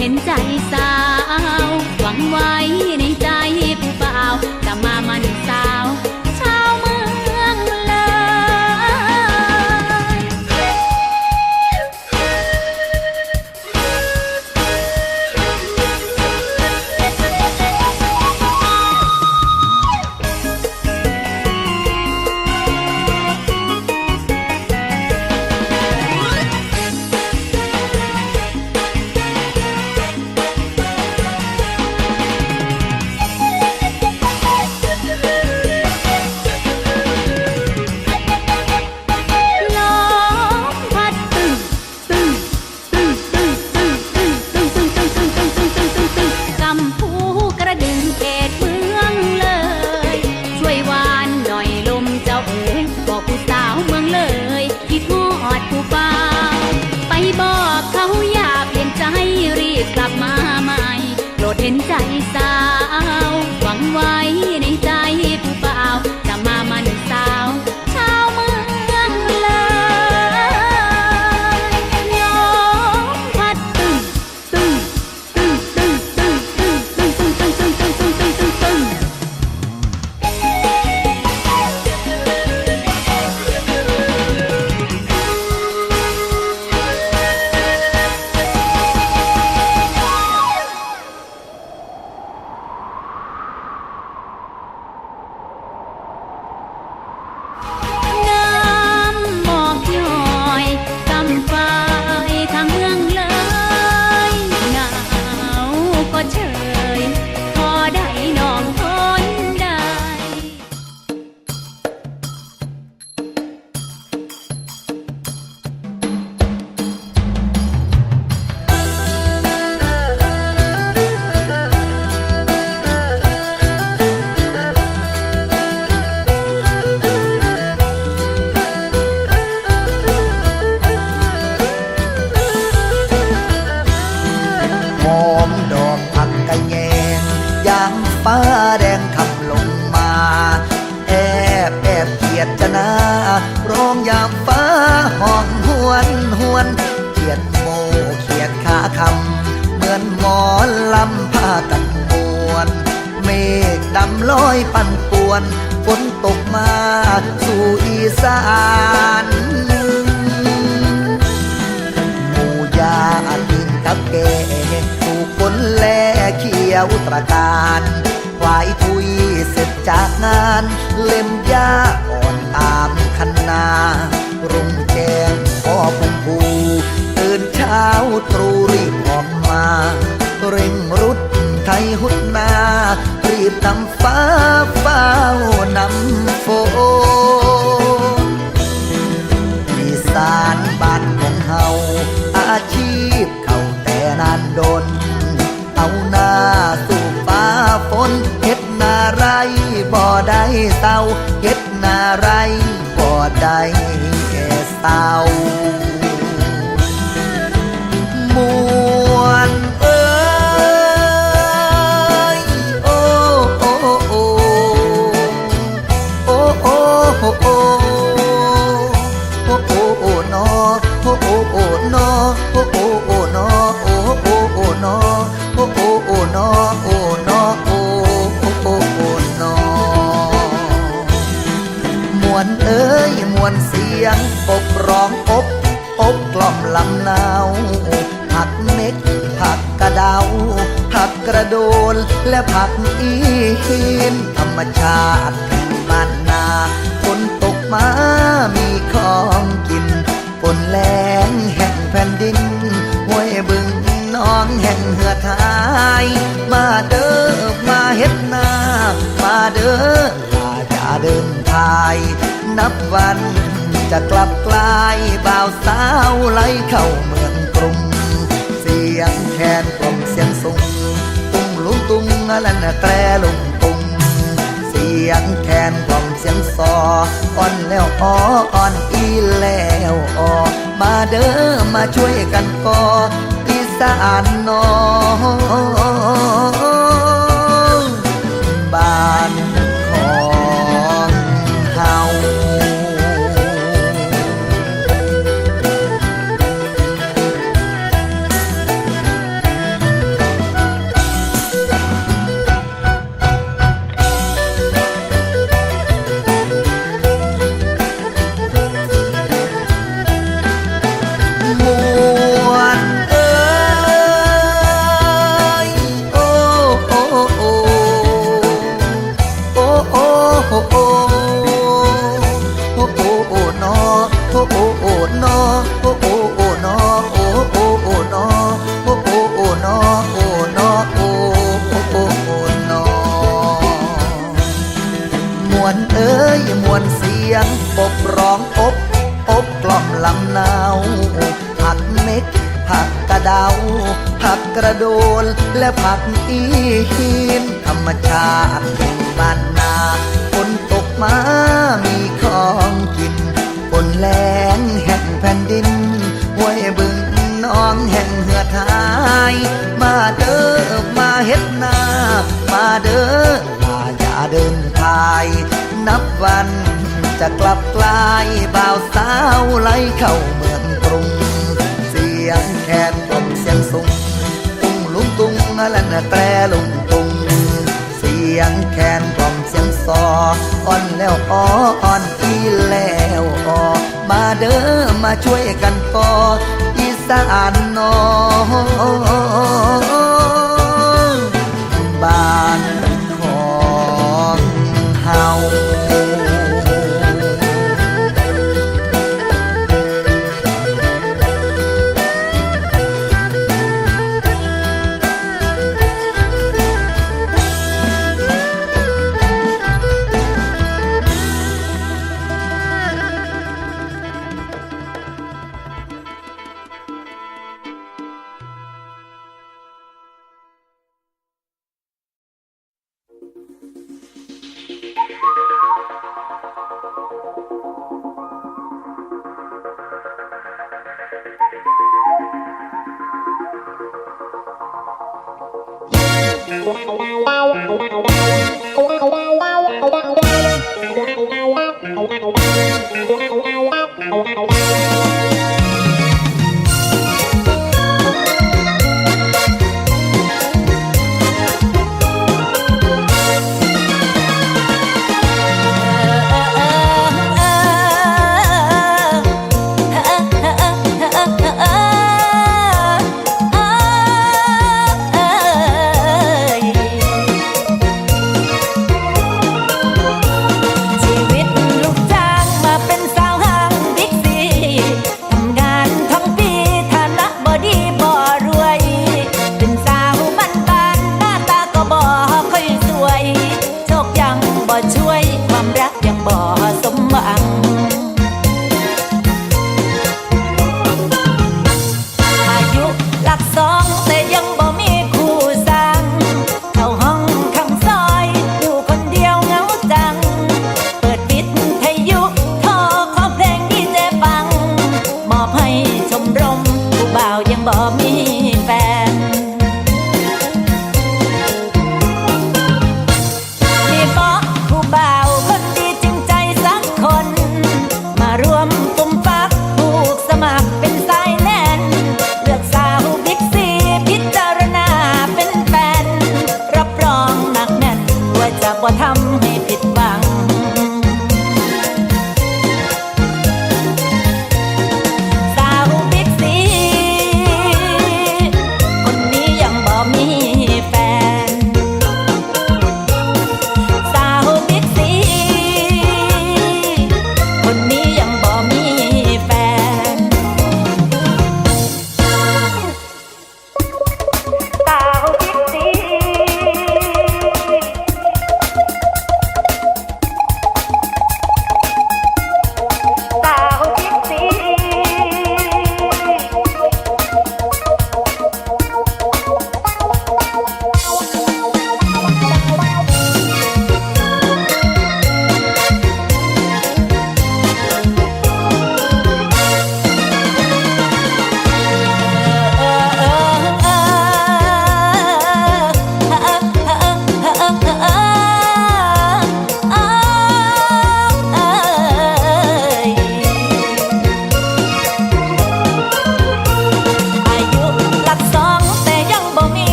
เห็นใจสา ตกมาสู่อีสานหมูยาอันดินกับแก่ถูกฝนแลเขียวตระการควายทุยเสร็จจากงาน เล็มยาอ่อนตามคันนา รุงแจงพ่อพันภูตื่นเช้าตรูรีบออกมา เร่งรุดไทยหุดนา บนำฟ้าเฝ้านำฝนอีสานบ้านของเฮาอาชีพเข้าแต่นานดน เอาหน้าสู่ฟ้าฝนเฮ็ดนาไรบ่ได้เศร้าเฮ็ดนาไรบ่ได้แก่เศร้า เด้อลาจะเดินทาย นับวันจะกลับกลายบ่าวสาวไหลเข้าเมืองกรุง เสียงแคนกล่อมเสียงสูงตุ้งลุงตุ้งนั่นน่ะแตรลุงตุ้งเสียงแคนกล่อมเสียงซออ่อนแล้วอ้ออ่อนอีแล้วออมาเด้อมาช่วยกันก่ออีสานนอง บ้านายมาเด้อมาเฮ็ดนา มาเด้อลาอย่าเดินทาย นับวันจะกลับกลายบ่าวสาวไหลเข้าเมืองกรุง เสียงแคนกล่อมเสียงสูงตุ้งลุงตุ้งนั่นน่ะแตรลุงตุ้งเสียงแคนกล่อมเสียงซออ่อนแล้วอ้ออ่อนอีแล้วออมาเด้อมาช่วยกันก่อ สานนองบา